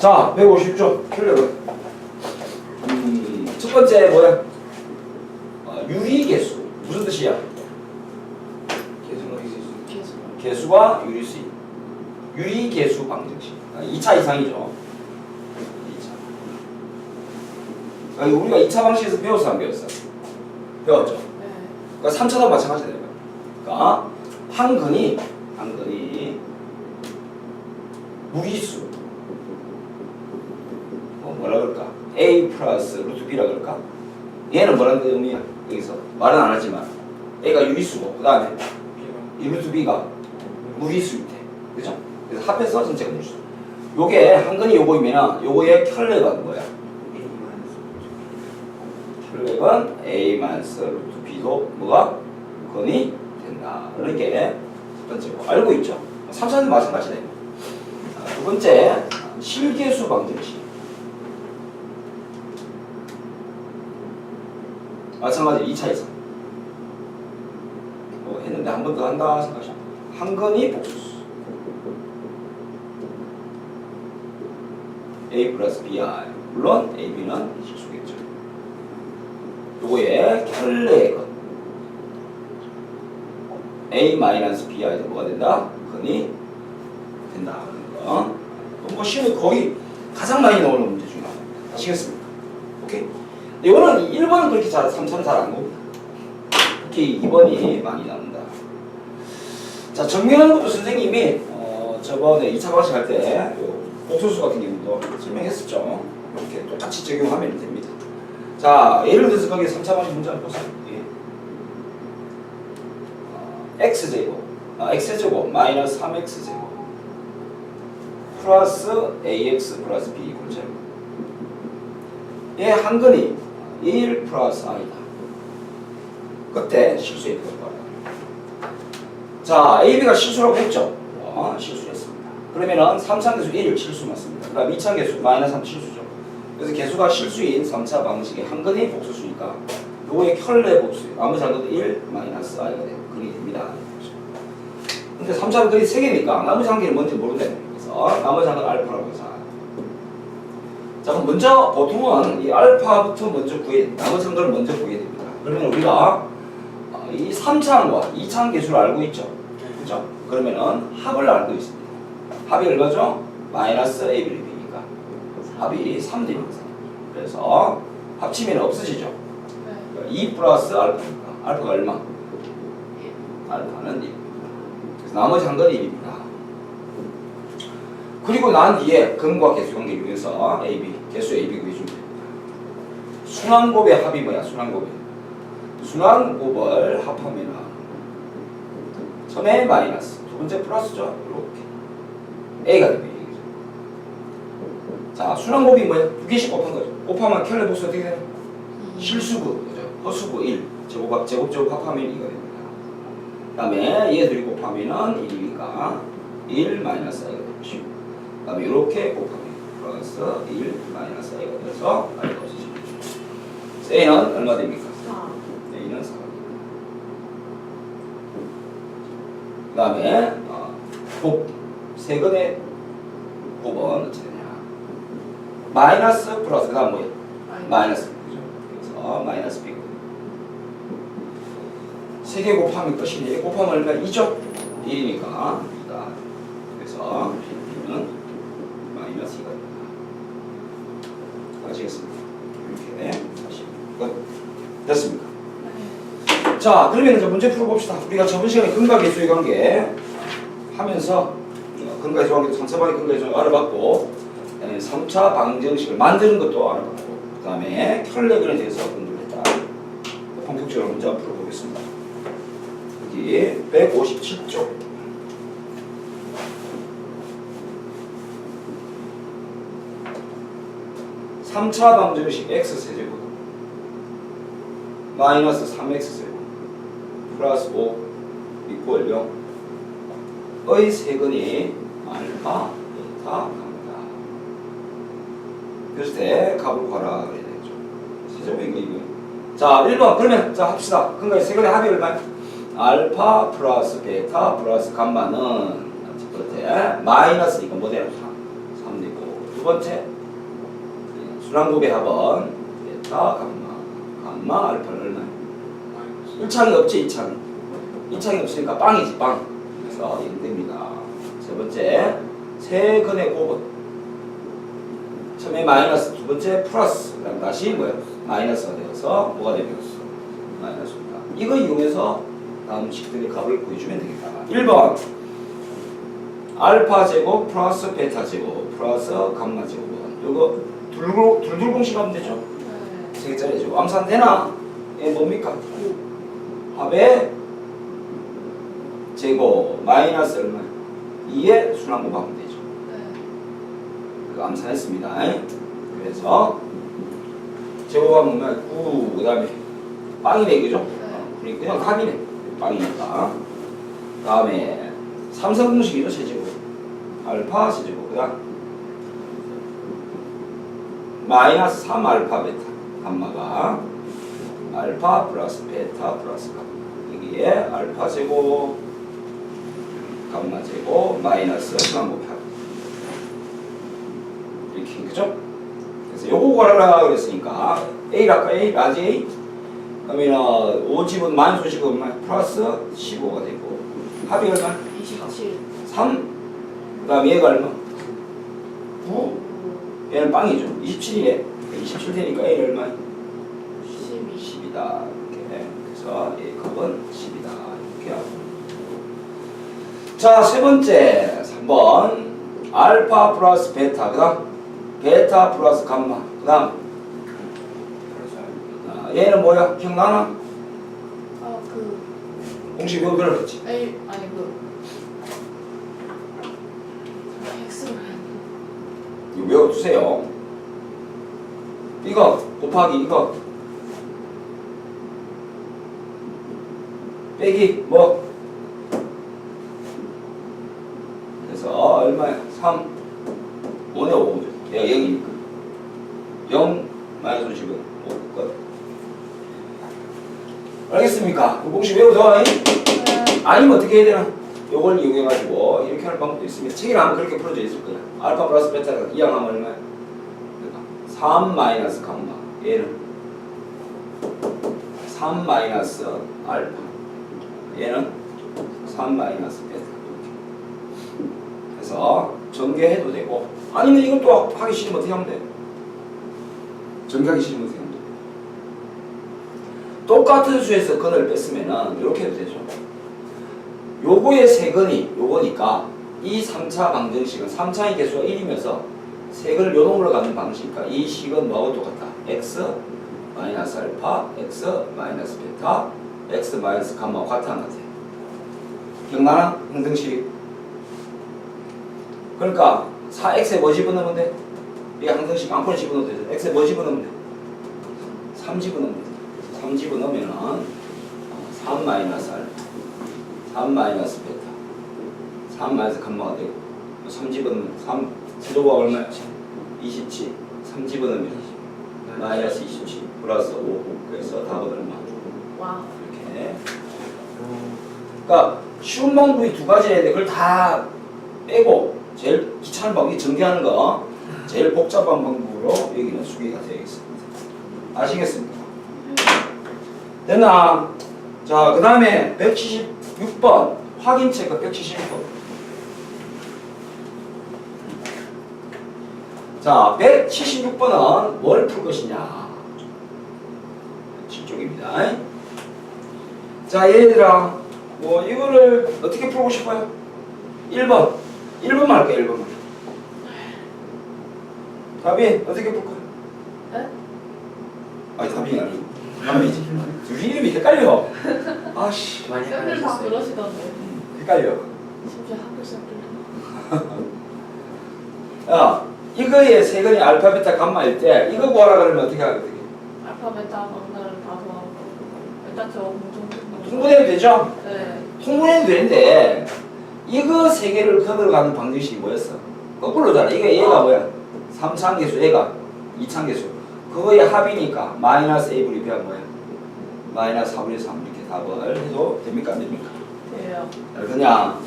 자, 150조 킬러는 음, 첫 번째 뭐야? 어, 유리계수. 무슨 뜻이야? 개수와 유리수 유리계수 방정식. 아, 2차 이상이죠. 2차. 아, 이거 우리가 2차 방식에서 배웠어 안 배웠어? 배웠죠? 그러니까 3차도 마찬가지다. 그러니까 한 근이 한 근이 무기수 뭐 뭐라 그럴까? a 플러스 루트 b라 그럴까? 얘는 뭐라는 의미야? 여기서 말은 안 하지만 a가 유리수고 그 다음에 이 루트 b가 무리수일 때 그죠? 그래서 합해서 전체가 무리수 요게 한 근이 요거이면 요거의 켤레가 뭐야? 켤레는 a 마이너스 루트 b도 뭐가? 근이 된다 이렇게 첫 번째고 알고 있죠? 3차는 마찬가지다 이거. 아, 두 번째 실계수 방정식 마찬가지 2차 이상 뭐 했는데 한 번 더 한다 생각하시면 한 건이 복수수 A 플러스 BI 물론 AB는 실수겠죠 요거의 켤레의 건 A 마이너스 BI도 뭐가 된다? 건이 된다 하는 거. 뭐 시험에 거의 가장 많이 나오는 문제 중에 하나. 아시겠습니까? 오케이. 이거는 1번은 그렇게 잘 3차는 잘안 나옵니다. 특히 2번이 많이 나온다. 자 정리하는 것도 선생님이 어, 저번에 2차 방식 할때 복소수 같은 경우도 설명했었죠. 이렇게 똑같이 적용하면 됩니다. 자 예를 들어서 거기에 3차 방식 문제 한번 보세요. 예. 어, x제곱 아, x제곱 마이너스 3x제곱 플러스 ax 플러스 b 이퀄 제곱 얘 한근이 1 플러스 i다. 그때 실수했던 거예요. 자, AB가 실수라고 했죠? 어, 실수했습니다. 그러면은 3차 계수 1 실수 맞습니다. 그 다음 2차 계수 마이너스 3 실수죠. 그래서 계수가 실수인 3차 방식의 한 근이 복수수니까 요거의 켤레 복수, 한 근은 1 마이너스 i가 되는 근이 됩니다. 근데 3차 근이 3개니까 나머지 한 개는 뭔지 거예요. 그래서 나머지 한 근은 알파라고 해서 자 그럼 먼저 보통은 이 알파부터 먼저 구해 나머지 한 거를 먼저 구해야 됩니다. 그러면 우리가 어, 이 3차항과 2차항 계수를 알고 있죠. 그죠? 그러면은 합을 알고 있습니다. 합이 얼마죠? 마이너스 a b b니까 합이 3됩니다. 그래서 합치면 없어지죠. 2 플러스 알파니까 알파가 얼마? 알파는 1. 그래서 나머지 한 건 1입니다. 그리고 난 뒤에 근과 개수 관계 이용해서 AB, 개수 AB 구해주면 됩니다. 순환곱의 합이 뭐야? 순환곱의 순환곱을 합하면 처음에 마이너스, 두 번째 플러스죠. 이렇게 A가 얘기죠. 자, 순환곱이 뭐야? 두 개씩 곱한 거죠. 곱하면 켈레 복수 어떻게 되나? 실수구, 그죠? 허수구 1, 제곱, 제곱, 제곱 합하면 2가 됩니다. 그 다음에 얘들이 곱하면은 1이니까 1 마이너스 A가 되죠. 그 다음에 이렇게 곱하면 플러스 1 마이너스 A가 돼서 A가 없어집니다. A는 얼마 됩니까? A는 4. 그 다음에 어, 곱, 세근의 곱은 어찌 되냐 마이너스 플러스 그 다음 뭐예요? 마이너스 그죠? 그래서 마이너스 B거든요 세개 곱하면 끝인데 곱하면 얼마? 2죠? 1이니까 2다 그래서 B는 마이너스 2가 됩니다 아시겠습니까? 이렇게 다시 끝 됐습니까? 자, 그러면 이제 문제 풀어봅시다. 우리가 저번 시간에 근과 계수의 관계 하면서 어, 근과 계수 관계, 3차 방의 근과 계수 알아봤고, 에, 3차 방정식을 만드는 것도 알아봤고, 그 다음에 켤레근에 대해서 공부를 했다. 본격적으로 문제 풀어보겠습니다. 여기 157쪽. 삼차 방정식 x세제곱 마이너스 3x제곱 플러스 5 이퀄 0의 세근이 알파, 베타 갑니다. 그랬을 때 값을 구하라 그래야 되죠. 이거. 자, 1번 그러면 자 합시다. 그러니까 세근의 합이 얼마야? 알파 플러스 베타 플러스 감마는 첫 번째 마이너스 이거 뭐대로 3. 3 되고 두두 번째 순환곱의 합은 베타 감마. 감마 알파는 얼마야? 1창이 없지 2창이. 2창이 없으니까 빵이지 빵. 그래서 0 됩니다. 세 번째 세 근의 곱은 처음에 마이너스 두 번째 플러스. 그다음 다시 뭐야 마이너스가 되어서 뭐가 되면 마이너스입니다. 이거 이용해서 다음 식들의 값을 구해주면 되겠다. 1번. 알파 제곱 플러스 베타 제곱 플러스 감마 제곱은 이거 둘둘 둘둘 공식 하면 되죠 네. 세 개짜리죠 암산 되나? 얘 뭡니까? 합의 제곱 마이너스 얼마? 2의 순환 곱 하면 되죠 네. 그거 암산했습니다 그래서 제곱하면 뭐야? 9, 그 다음에 빵이네 그죠? 우리 그냥 합이네 빵이니까 그 다음에 삼성 공식이죠 세제곱 알파 세제곱 그 다음 마이너스 3 알파 베타 감마가 알파 플러스 베타 플러스 감마 여기에 알파 제곱 감마 제곱 마이너스 합 이렇게 그죠? 그래서 요거 구하라 그랬으니까 A 랄까 A 라지 A 그러면 5집은 만수식은? 플러스 15가 되고 합이 얼마? 27. 3 그다음 얘가 얼마? 9 얘는 빵이죠. 27이래. 27 되니까 A는 얼마? 12. 10이다. 이렇게. 그래서 A 값은 10이다. 이렇게 하고. 자 세 번째. 3번. 알파 플러스 베타. 그 다음 베타 플러스 감마. 그 다음 아, 얘는 뭐야? 기억나나? 아, 그 공식 왜 그랬지? A 아니 그 X를 이거 외워두세요 이거 곱하기 이거 빼기 뭐 그래서 얼마야? 3 5네 5죠 얘가 0이니까 0 마이너스 10은 5거든 알겠습니까? 그 공식 외우자. 아니면 어떻게 해야 되나? 요걸 이용해가지고 이렇게 하는 방법도 있습니다. 책에 아마 그렇게 풀어져 있을 거야. 알파 플러스 베타가 이항 하면 얼마야? 그러니까 3 마이너스 감마 얘는 3 마이너스 알파 얘는 3 마이너스 베타. 그래서 전개해도 되고 아니면 이것도 하기 싫으면 어떻게 하면 돼? 전개하기 싫으면 어떻게 하면 돼? 똑같은 수에서 근을 뺐으면은 이렇게 해도 되죠. 요거의 세 근이 요거니까 이 3차 방정식은 3차의 개수가 1이면서 세근을 요 놈으로 갖는 방식이니까 이 식은 뭐하고 똑같다? x 마이너스 알파, x 마이너스 베타, x 마이너스 감마와 같다는 거지. 기억나나? 항등식. 그러니까 4x에 뭐 집어넣으면 돼? 이게 항등식 앙코를 집어넣어도 되죠. x에 뭐 집어넣으면 돼? 3 집어넣으면 돼. 3 집어넣으면은 3 마이너스 알파 3 마이너스 베타 3 마이너스 감마가 되고 3 집어넣으면 3 세조가 얼마야? 27 3 집어넣으면 마이너스 27 플러스 5 그래서 답은 얼마? 와. 이렇게 그러니까 쉬운 방법이 두 가지라 했는데 그걸 다 빼고 제일 귀찮은 방법이 전개하는 거 제일 복잡한 방법으로 여기는 수기가 되어 있습니다 아시겠습니까? 됐나? 자, 그 다음에 176번 확인 체크 176번. 자, 176번은 뭘 풀 것이냐? 7쪽입니다. 자, 얘들아, 뭐 이거를 어떻게 풀고 싶어요? 1번. 1번만 할게요, 1번만. 답이 어떻게 풀 거예요? 네? 아니, 답이 아니고. 답이지. 둘 이름이 헷갈려. 아씨. 많이 쌤들 다. 그러시던데. 헷갈려. 심지어 학교 쌤들도. 야, 이거의 세근이 알파, 베타, 감마일 때 이거 구하라 그러면 어떻게 하거든? 알파벳 다 좋아하고. 일단 저 공통. 통분해도 되죠? 네. 통분해도 되는데 이거 세 개를 커버로 가는 방정식이 뭐였어? 거꾸로잖아. 이거 얘가 뭐야? 3차계수, 얘가 2차계수. 그거의 합이니까 마이너스 a 분의 b가 뭐야? 마이너스 4분의 3 이렇게 답을 해도 됩니까? 안 됩니까? 돼요. 그냥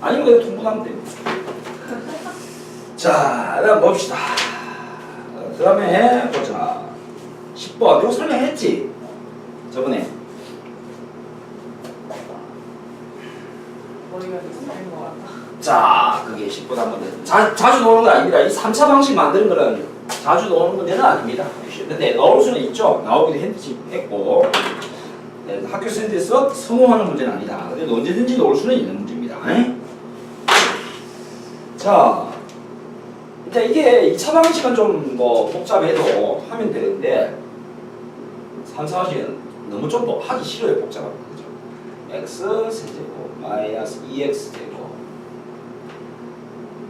아니면 그냥 통분하면 됩니다. 자, 그다음 봅시다. 그 다음에 보자. 10번. 이거 설명했지? 저번에. 머리가 것. 자, 그게 10번 한번 더. 자, 자주 나오는 건 아닙니다. 이 3차 방식 만드는 거는 자주 나오는 문제는 아닙니다. 근데 나올 수는 있죠. 나오기도 했- 했고. 네, 학교 센터에서 성공하는 문제는 아니다. 근데 언제든지 나올 수는 있는 문제입니다. 에? 자, 이게 2차 방식은 좀 뭐 복잡해도 하면 되는데 3차 방식은 너무 좀 뭐 하기 싫어요. 복잡한 거죠. x 세제곱 마이너스 2x 제곱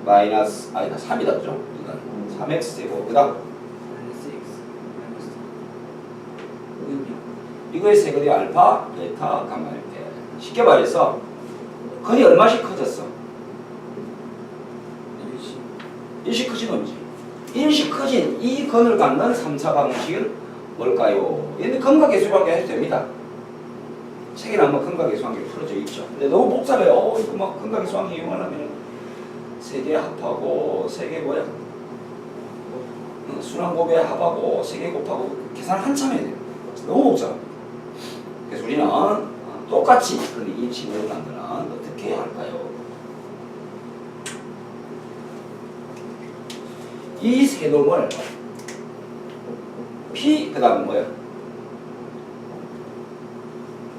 마이너스 아니다 3이다 그죠? 이건 3x 제곱 그다음 이거의 세거리 알파, 베타, 감마 이렇게 쉽게 말해서 건이 얼마씩 커졌어? 일씩 커진 놈이지. 일씩 커진 이 건을 갖는 3차 방식은 뭘까요? 얘는 건과 계수관계 해도 됩니다. 책에는 한번 건과 계수관계 풀어져 있죠. 근데 너무 복잡해요. 어, 이거 막 건과 계수관계 이용하려면 세개 합하고 세개 뭐야? 어, 순환곱에 합하고 세개 곱하고 계산 한참 해야 돼요. 너무 복잡합니다. 그래서 우리는 어, 똑같이 그런 이 친구를 만드는 어떻게 할까요? 이 세 놈을 P 그 다음에 뭐야?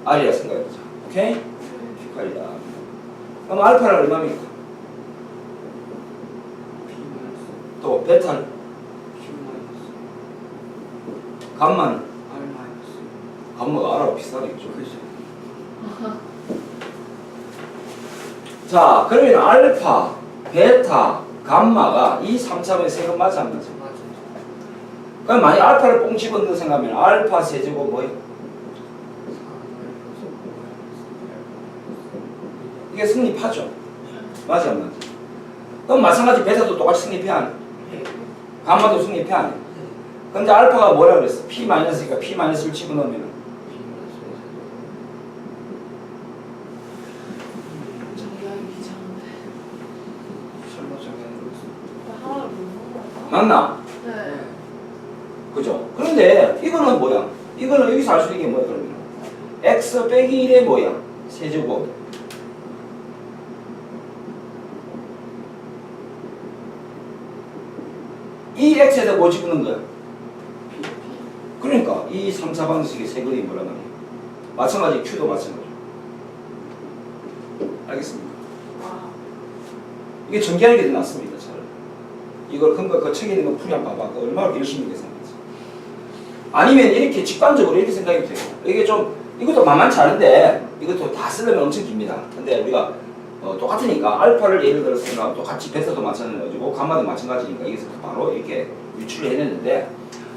R이라 생각해보자. 오케이? P까지다. 그럼 알파는 얼마입니까? 또 베타는 감마는 감마가 R하고 비슷하겠죠. 자, 그러면 알파, 베타, 감마가 이 3차원의 세금 맞아 안 맞아? 그럼 만약 알파를 뽕 집어넣는 생각하면 알파 세제곱 뭐예요? 이게 성립하죠. 맞아 안 맞아? 그럼 마찬가지 베타도 똑같이 안 해? 감마도 안 해? 근데 알파가 뭐라 그랬어? P 마이너스니까 P 마이너스를 집어넣으면 정리하기 귀찮은데. 하나를 모르는 거 맞나? 네. 그죠? 그런데 이거는 뭐야? 이거는 여기서 알 수 있는 게 뭐야 그러면? x 빼기 1의 뭐야? 세제곱 이 x에다 뭐 집어넣는 거야? 그러니까 이 3, 4방식의 세근이 뭐란 말이야? 마찬가지 q도 마찬가지 알겠습니까? 아, 이게 전개하는 게더 낫습니다 이걸 큰거 그 책에 있는 거 풀이 한번 봐봐 그 얼마나 열심히 계산했지 아니면 이렇게 직관적으로 이렇게 생각해도 돼요 이게 좀 이것도 만만치 않은데 이것도 다 쓰려면 엄청 깁니다 근데 우리가 어, 똑같으니까 알파를 예를 들어서 똑같이 베타도 마찬가지고 감마도 마찬가지니까 여기서 바로 이렇게 유출을 해냈는데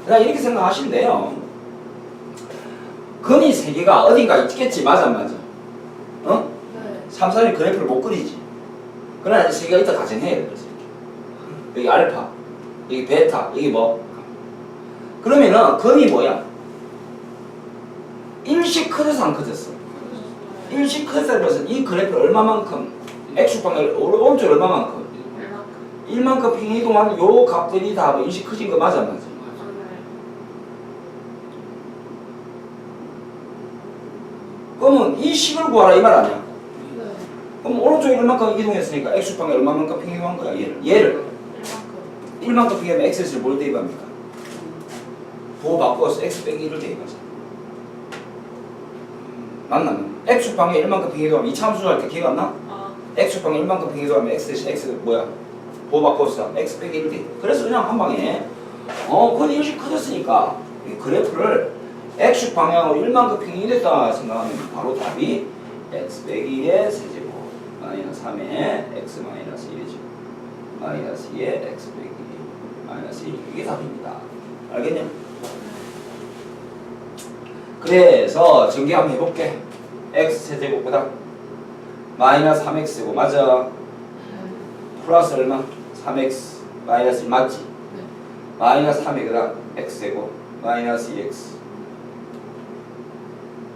그냥 이렇게 생각하시면 돼요 건이 세 개가 어딘가 있겠지 맞아 안 맞아? 어? 네. 3, 4일 그래프를 못 그리지. 그러나 이제 세 개가 있다 돼. 그래서 이렇게. 여기 알파, 여기 베타, 여기 뭐. 그러면은 건이 뭐야? 일씩 커져서 안 커졌어. 일씩 커졌다는 것은 이 그래프를 얼마만큼, x축방을 오른쪽 얼마만큼, 얼마큼? 1만큼 평이동한 요 값들이 다 일씩 커진 거 맞아 안 맞아? 그러면 이 식을 구하라 이 말 아니야? 네. 그럼 오른쪽에 얼마큼 이동했으니까 x축방에 얼마만큼 평이동한 거야 얘를. 얘를. 얼마큼? 1만큼 비교하면 x를 뭘 대입합니까? 부호 바꿔서 x 빼기 1을 대입하자. 맞나? x축방에 1만큼 비교하면 이 참수 할때 기억 안 나? 아, x축방에 1만큼 비교하면 x 대신 x 뭐야? 부호 바꿔서 x 빼기 1을 대입. 그래서 그냥 한 방에 어, 그건 일식 커졌으니까 이 그래프를 x축 방향으로 1만큼 평이 됐다 생각하면 바로 답이 x 빼기 1의 세제곱 마이너스 3의 x 마이너스 1의 제곱 마이너스 2의 x 빼기 마이너스 1 이게 답입니다. 알겠냐? 그래서 전개 한번 해볼게. x 세제곱보다 마이너스 3x 제곱 맞아? 플러스 얼마? 3x 마이너스 1 맞지? 네. 마이너스 3이 그다음 x 제곱 마이너스 2x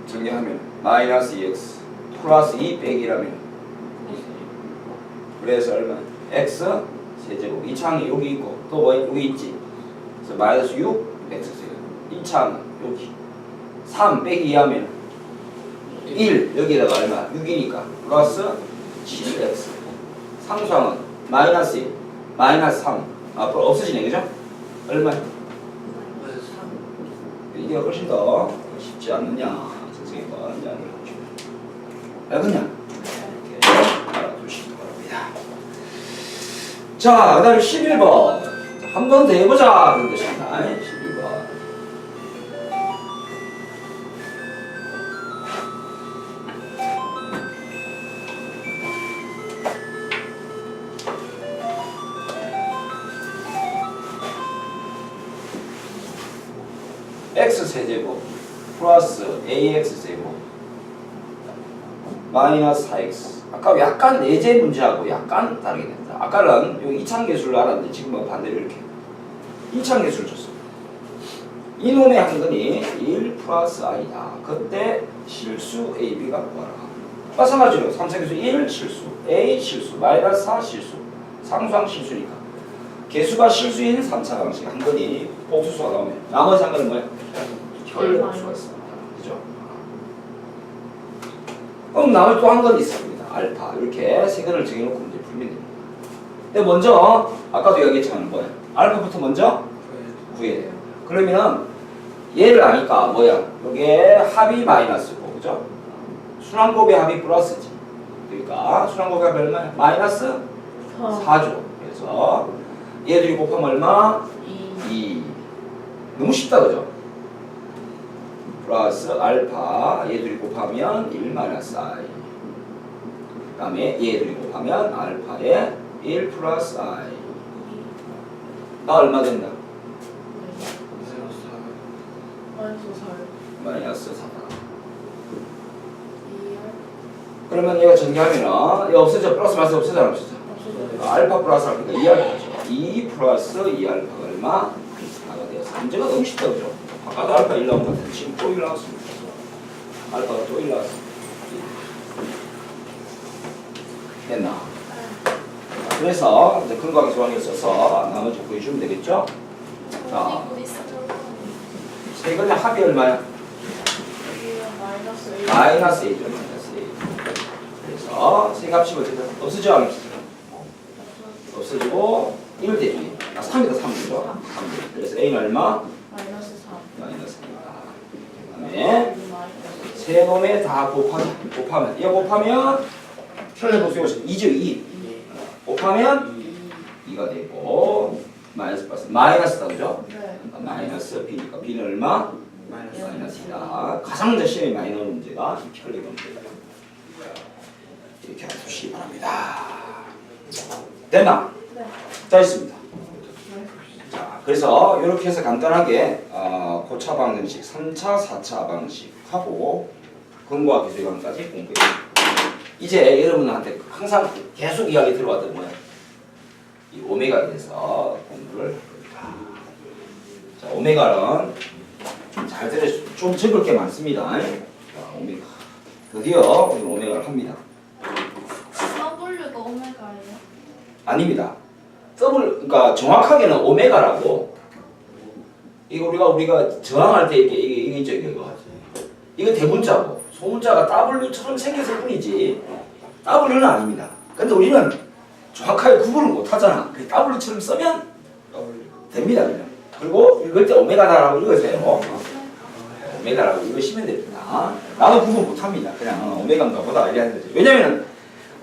정리하면 마이너스 2x 플러스 2 빼기라면 그래서 얼마? x 세제곱. 이 창이 여기 있고 또 뭐 여기 있지. 그래서 마이너스 6 x 세제곱. 이 창은 여기 3 빼기 2하면 1 여기에다가 얼마? 6이니까 플러스 7x. 상수항은 마이너스 1 마이너스 3 앞으로 없어지네 그죠? 얼마? 이게 훨씬 더 쉽지 않느냐 이야기를 하죠. 알겠냐? 이렇게 알아두시기 바랍니다. 자, 그 다음에 11번. 한 번 더 해보자. 그런 뜻입니다. 11번. x 세제곱 플러스 ax 제곱 마이너스 4x 아까 약간 내재 문제하고 약간 다르게 됩니다 아까는 요 이창계수를 알았는데 지금은 반대로 이렇게 이창계수를 줬습니다 이놈의 한근이 1 플러스 i다 그때 실수 ab가 구하라 마찬가지로 삼성계수 1 실수 a 실수 마이너스 4 실수 상수항 실수니까 개수가 실수인 3차 방식 한근이 복수수가 나오면 나머지 한근은 뭐예요? 혈수가 있습니다 그죠? 그럼 나머지 또 한 건 있습니다. 알파 이렇게 세 근을 정해놓고 이제 풀면 됩니다. 근데 먼저 아까도 이야기했지만 뭐야? 알파부터 먼저 구해야. 그러면 얘를 아니까 뭐야? 여기에 합이 마이너스고 그죠? 순환곱의 합이 플러스지. 그러니까 순환곱의 합이 얼마야? 마이너스 4 죠. 그래서 얘들이 곱하면 얼마? 2. 너무 쉽다 그죠? 플러스 알파 얘들이 곱하면 1 마이너스 i 그 다음에 얘들이 곱하면 알파에 1 플러스 i 나 얼마 된다? 마이너스 4다 그러면 얘가 전개하면은 얘 없어져. 플러스 마이너스 없어져. 안 없어져? 알파 플러스 알파가 2알파죠. 2 플러스 2알파가 얼마? 하가 되었어. 문제가 너무 쉽다 그죠? 아까도 알파 1 나온 것 같은데 지금 또1 나왔습니다. 알파가 또1 나왔습니다. 됐나? 그래서 이제 근거하기 조항에 써서 나머지 구해주면 되겠죠? 자, 세 근의 합이 얼마야? 마이너스 1이죠 마이너스 1 그래서 세 값이 어떻게 안 없어져? 없어지고 1 대비 아 3이다 3이죠? 3 그래서 A는 얼마? 마이너스 3 마이너스 3이다 그다음에 세 놈에 다 곱하면 곱하면 이거 곱하면 편의 복수 2죠? 2 곱하면 2가 되고 마이너스 플러스 마이너스다 그죠? 네. 그러니까 마이너스 B니까 B는 얼마? 마이너스다 가장 먼저 시험에 많이 나오는 문제가 이 편의 문제다 이렇게 알아두시기 바랍니다 됐나? 네. 자 있습니다 자, 그래서 이렇게 해서 간단하게 어, 고차 방정식 3차, 4차 방식 하고 근거와 기술 이론까지 공부했습니다. 이제 여러분한테 항상 계속 이야기 들어왔던 뭐야? 이 오메가에 대해서 공부를 할 겁니다. 자, 오메가는 잘 들으 좀 적을 게 많습니다. 자, 오메가. 드디어 오늘 오메가를 합니다. W가 오메가예요? 아닙니다. 더블 그러니까 정확하게는 오메가라고 이거 우리가 우리가 저항할 때 이게 이게 이게 있죠 이거 이거 대문자고 소문자가 W처럼 생겼을 뿐이지 W는 아닙니다. 근데 우리는 정확하게 구분을 못 하잖아. 그 W처럼 쓰면 됩니다 그냥. 그리고 읽을 때 오메가다라고 읽으세요. 오메가라고 읽으시면 됩니다. 나도 구분 못 합니다. 그냥 어, 오메가인가 보다 이래 하는 거지. 왜냐면은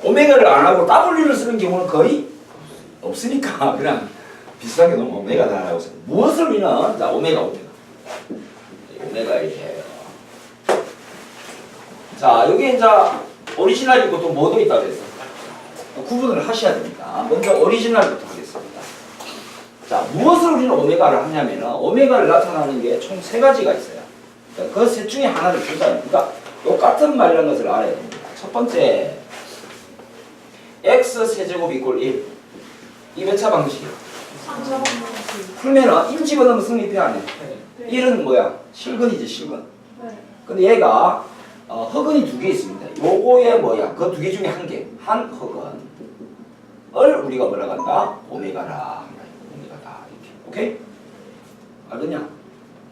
오메가를 안 하고 W를 쓰는 경우는 거의 없으니까 그냥 비슷하게 너무 오메가다라고 해서 무엇을 자 오메가 오메가 오메가 이렇게 자 여기 이제 오리지널 있고 또 뭐도 있다 그랬어 구분을 하셔야 됩니다 먼저 오리지널부터 하겠습니다 자 무엇을 우리는 오메가를 하냐면은 오메가를 나타나는 게 총 세 가지가 있어요 그 셋 중에 하나를 준다 그러니까 똑같은 말이라는 것을 알아야 됩니다 첫 번째 x 세제곱 이꼴 1이몇차 방식이야? 3차 방정식 풀면은 인 집어넣으면 성립이 안 해. 1은 뭐야? 실근이지 실근. 네. 근데 얘가 어, 허근이 두 개 있습니다. 요거에 뭐야? 그 두 개 중에 한 개. 한 허근. 우리가 뭐라 한다? 오메가라. 오메가다. 이렇게. 오케이? 알겠냐?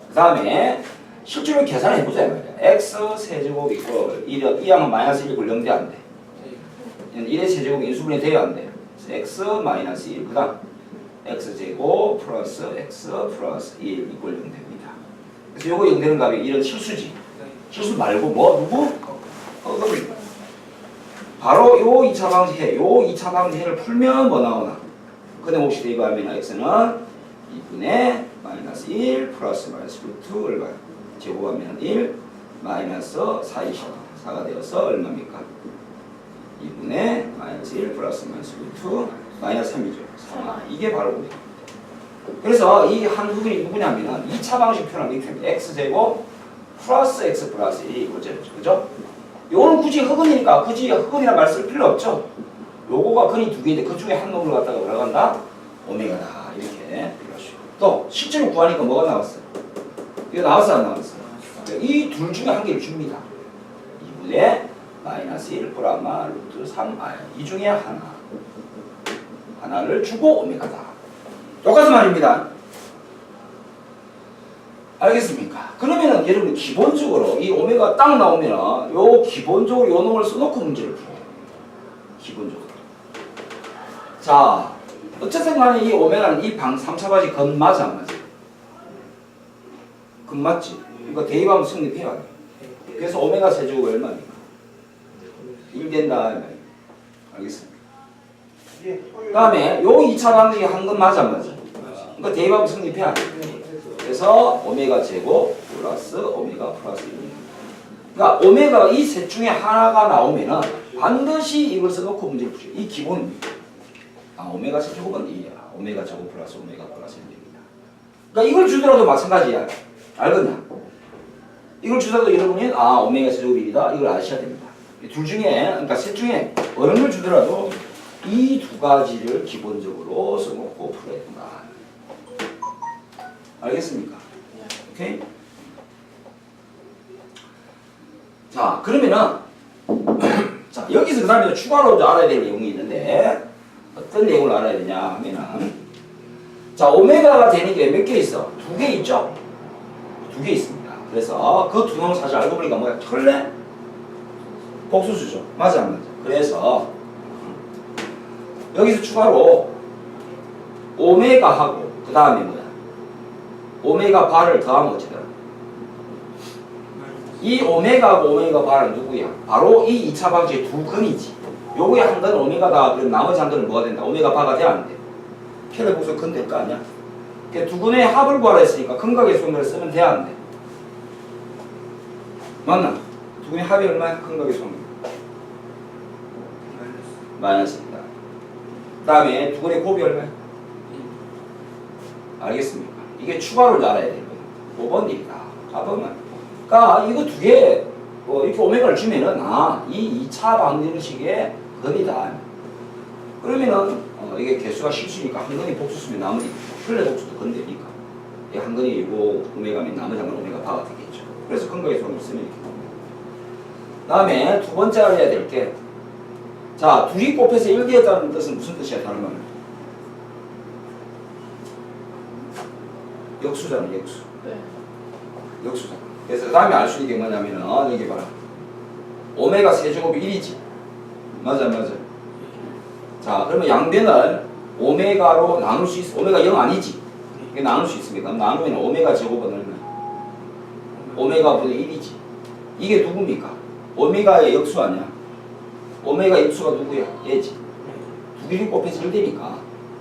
그 다음에 실제로 계산해 보자 이 x 세제곱 이꼴 1이 양은 마이너스 1 이꼴 0돼 안 돼? 1의 세제곱 인수분해 돼야 안 돼? x 마이너스 1 그 다음 x 제곱 플러스 x 플러스 1 이꼴 0 됩니다. 그래서 요거 0 되는 값이 이런 실수지. 실수 말고 뭐 누구? 허겁니다. 바로 요 2차 방지해. 요 2차 방지해를 풀면 뭐 나오나? 근데 혹시 대입하면 x는 2분의 마이너스 1 플러스 마이너스 루트 얼마? 제곱하면 1 마이너스 4이죠. 4가 되어서 얼마입니까? 2분의 마이너스 1 플러스 마이너스 루트 마이너스 3이죠. 3. 이게 바로 우리. 그래서 이 한 부분이 누구냐면 2차 방식 표현한 게 됩니다. x제곱 플러스 x 플러스 1이 이거죠. 그죠? 요거는 굳이 흑은이니까 굳이 흑은이란 말 쓸 필요 없죠. 요거가 근이 두 개인데 그 중에 한 놈을 갖다가 뭐라고 한다? 오메가다. 이렇게. 또 실제로 구하니까 뭐가 나왔어요? 이거 나왔어 안 나왔어? 이 둘 중에 한 개를 줍니다. 2분의 마이너스 1 프라마 루트 3 아, 이 중에 하나 하나를 주고 오메가다. 똑같은 말입니다. 알겠습니까? 그러면은 여러분 기본적으로 이 오메가 딱 나오면은 요 기본적으로 요 놈을 써놓고 문제를 풀어요. 기본적으로. 자, 어쨌든 간에 이 오메가는 이 방 3차 바지 건 맞아 안 맞아? 건 맞지? 이거 대입하면 성립해야 돼. 그래서 오메가 세제곱 얼마입니까? 1 된다. 알겠습니다. 그 다음에 요 2차 방식이 한건 맞아 안 맞아? 그러니까 대입하면 성립해야 돼. 그래서 오메가 제곱 플러스 오메가 플러스 1. 그러니까 오메가 이 셋 중에 하나가 나오면은 반드시 이걸 써놓고 문제를 푸죠. 이 기본입니다. 아 오메가 제곱은 2야. 오메가 제곱 플러스 오메가 플러스 1입니다. 그러니까 이걸 주더라도 마찬가지야. 알겠냐? 이걸 주더라도 여러분이 아 오메가 제곱이 1이다. 이걸 아셔야 됩니다. 이둘 중에 그러니까 셋 중에 어느 걸 주더라도 이 두 가지를 기본적으로 써놓고 풀어야 된다. 알겠습니까? 오케이? 자, 그러면은 자, 여기서 그다음에 추가로 알아야 될 내용이 있는데 어떤 내용을 알아야 되냐 하면은 자, 오메가가 되는 게 몇 개 있어? 두 개 있죠? 두 개 있습니다. 그래서 그 두 놈을 사실 알고 보니까 뭐야? 혈래? 복수수죠. 맞아 안 맞아? 그래서 여기서 추가로 오메가하고 그 다음에 뭐야? 오메가 바를 더하면 어찌 되나? 이 오메가하고 오메가 바는 누구야? 바로 이 2차 방식의 두 근이지. 요거의 한 근은 오메가다. 그럼 나머지 한 근은 뭐가 된다? 오메가 바가 돼야 안 돼? 켈레 복수 근 될 거 아니야? 그두 근의 합을 구하라 했으니까 근각의 수를 쓰면 돼야 안 돼? 맞나? 두 근의 합이 얼마야? 근각의 수는 마이너스입니다. 그 다음에 두 근의 곱이 얼마야? 알겠습니까? 이게 추가로 알아야 되는 거예요. 5번 일이다. 4번만. 그러니까 이거 두 개, 어, 이렇게 오메가를 주면은, 아, 이 2차 방정식의 근이다. 그러면은, 어, 이게 개수가 실수니까 한 근이 복수 쓰면 나머지, 플레 복수도 근대니까. 이한 근이 요 오메가면 나머지 한건 오메가 바가 되겠죠. 그래서 근거의 수를 쓰면 이렇게 됩니다. 다음에 두 번째 알아야 될 게, 자, 둘이 곱해서 1개했다는 뜻은 무슨 뜻이야, 다른 말로? 역수잖아, 역수. 네. 역수잖아. 그래서 그 다음에 알 수 있는 게 뭐냐면은, 어, 여기 봐라. 오메가 세제곱이 1이지. 맞아, 맞아. 자, 그러면 양변을 오메가로 나눌 수 있어. 오메가 0 아니지? 이게 나눌 수 있습니다. 나누면 오메가 제곱은 얼마? 오메가 분의 1이지. 이게 누굽니까? 오메가의 역수 아니야? 오메가 역수가 누구야? 얘지. 두 개를 곱해서 1되니까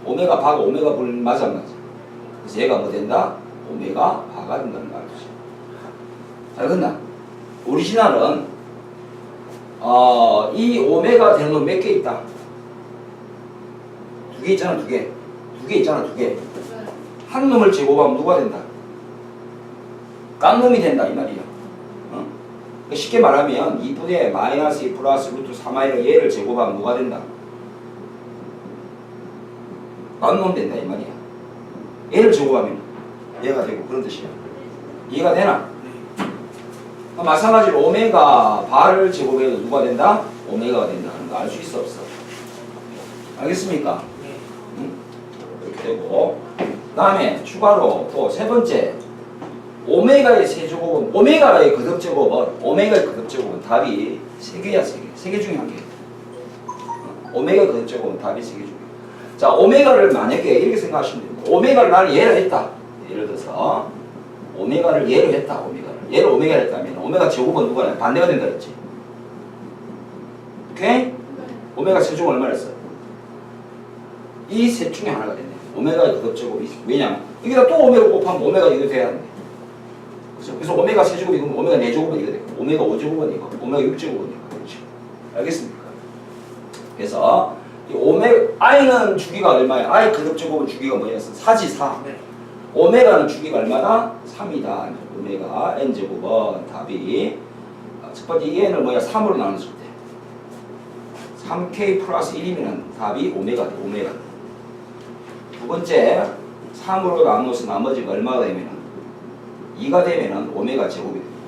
오메가 바가 오메가 분의 맞아 안 맞아? 그래서 얘가 뭐 된다? 오메가 바가 된다는 말이지. 알겠나? 오리지널은 어, 이 오메가 되는 놈몇개 있다? 두 개 있잖아, 두 개. 두 개 있잖아, 두 개. 네. 한 놈을 제곱하면 누가 된다? 깐 놈이 된다 이 말이야. 어? 그러니까 쉽게 말하면 2분의 마이너스 2 플러스 루트 3i를 얘를 제곱하면 누가 된다? 깐놈 된다 이 말이야. 얘를 제곱하면 얘가 되고 그런 뜻이야. 이해가 되나? 어, 마찬가지로 오메가 바를 제곱해도 누가 된다? 오메가가 된다 하는 거 알 수 있어 없어? 알겠습니까? 응? 이렇게 되고 다음에 추가로 또 세 번째 오메가의 세제곱은 오메가의 거듭제곱은 오메가의 거듭제곱은 답이 세 개야 세 개. 세 개 중에 한 개. 어, 오메가 거듭제곱은 답이 세 개 중에. 자 오메가를 만약에 이렇게 생각하시면 됩니다. 오메가를 나는 예를 했다. 예를 들어서 오메가를 예를 했다. 오메가를 예를 오메가를 했다면 오메가 제곱은 누가 반대가 된다 그랬지. 오케이? 네. 오메가 세제곱 얼마나 했어? 이셋 중에 하나가 됐네. 오메가의 거듭제곱이 왜냐면 여기다 또 오메가 곱하면 오메가 이거 돼야 하는데. 그죠? 그래서 오메가 세제곱이 그럼 오메가 네제곱은 이거 되고 오메가 오제곱은 이거, 오메가 육제곱은 이거. 그렇죠? 알겠습니까? 그래서 이 오메 i는 주기가 얼마야? i 거듭제곱은 주기가 뭐였어? 4지 4. 네. 오메가는 주기가 얼마다? 3이다. 오메가 n 제곱은 답이 아, 첫 번째 이 n을 뭐야? 3으로 나눴을 때 3k 플러스 1이면 답이 오메가 돼. 오메가. 두 번째 3으로 나누어서 나머지가 얼마가 되면은 2가 되면은 오메가 제곱이 됩니다.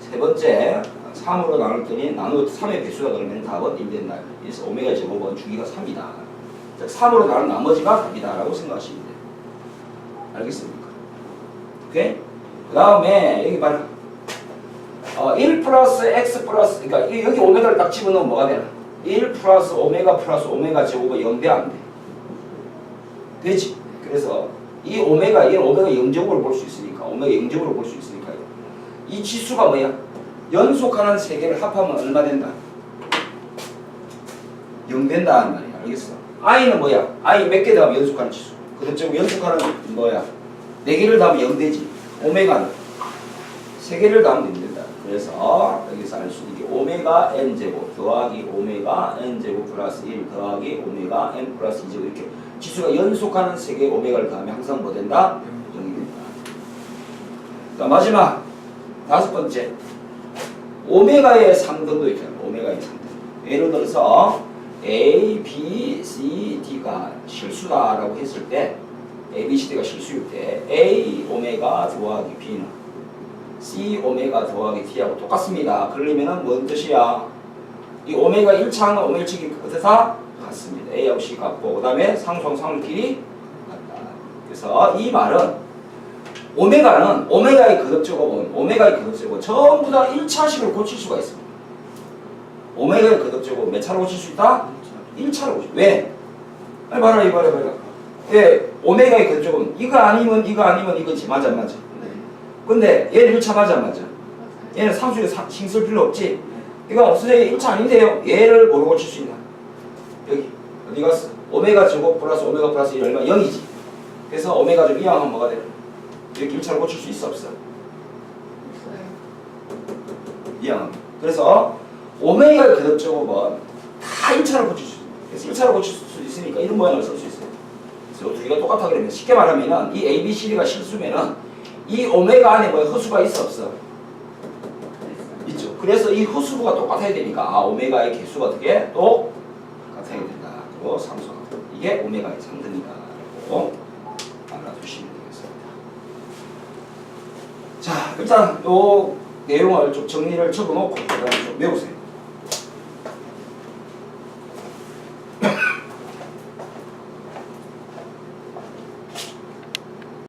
세 번째 3으로 나눴더니 나누 3의 배수가 그러면 답은 1 된다. 그래서 오메가 제곱은 주기가 3이다. 즉 3으로 나눈 나머지가 답이다라고 생각하시면 돼요. 알겠습니까? 오케이? 그 다음에 여기 봐라. 어, 1 플러스 x 플러스 그러니까 이- 여기 오메가를 딱 집어넣으면 뭐가 되나? 1 플러스 오메가 플러스 오메가 제곱은 0돼 안 돼? 되지. 그래서 이 오메가 얘는 오메가 0제곱으로 볼 수 있으니까 오메가 0제곱으로 볼 수 있으니까요. 이 지수가 뭐야? 연속하는 세 개를 합하면 얼마 된다? 0 된다 는 말이야. 알겠어? i는 뭐야? i 몇 개 더하면 연속하는 지수. 그렇죠? 연속하는 뭐야? 네 개를 더하면 0 되지. 오메가는 세 개를 더하면 0 된다. 그래서 여기서 알 수 있는 게 오메가 n 제곱 더하기 오메가 n 제곱 플러스 1 더하기 오메가 n 플러스 2 제곱 이렇게 지수가 연속하는 세 개의 오메가를 더하면 항상 뭐 된다? 0이 된다. 자 마지막 다섯 번째 오메가의 3등도 있잖아. 오메가의 3등. 예를 들어서 A, B, C, D가 실수다라고 했을 때 A, B, C, D가 실수일 때 A 오메가 더하기 B는 C 오메가 더하기 D하고 똑같습니다. 그러려면은 뭔 뜻이야? 이 오메가 1차는 오메가 1차기 어떻다? 같습니다. A하고 C 같고 그 다음에 상수랑 상수끼리 같다. 그래서 이 말은 오메가는 오메가의 거듭제곱은 오메가의 거듭제곱은 전부 다 1차식을 고칠 수가 있습니다. 오메가의 거듭제곱 몇 차로 고칠 수 있다? 1차로 고칠 왜? 아니 봐라 이거 봐라 봐라 예, 오메가의 거듭제곱은 이거 아니면 이거 아니면 이거지 맞아 안 맞아 근데 얘는 1차 맞아 안 맞아. 얘는 상수에 사- 신경 쓸 필요 없지 이거 없어져야 1차 아닌데요 얘를 뭐로 고칠 수 있나 여기 어디 갔어? 오메가 제곱 플러스 오메가 플러스 1 얼마? 0이지 그래서 오메가 좀 이항하면 뭐가 돼? 이렇게 1차로 고칠 수 있어 없어? 있어요. 이항하면 그래서 오메가의 거듭제곱은 다 1차로 고칠 수 있어요 그래서 1차로 고칠 수 있으니까 이런 모양을 쓸 수 있어요 그래서 두 개가 똑같아 그러면 쉽게 말하면은 이 A, B, C, D가 실수면은 이 오메가 안에 뭐 허수가 있어 없어? 있죠. 그래서 이 허수부가 똑같아야 되니까 아, 오메가의 개수가 어떻게 또 같아야 된다. 그리고 상수가 이게 오메가의 3등이다라고 알아두시면 되겠습니다. 자, 일단 요 내용을 좀 정리를 적어놓고 그다음에 좀 외우세요.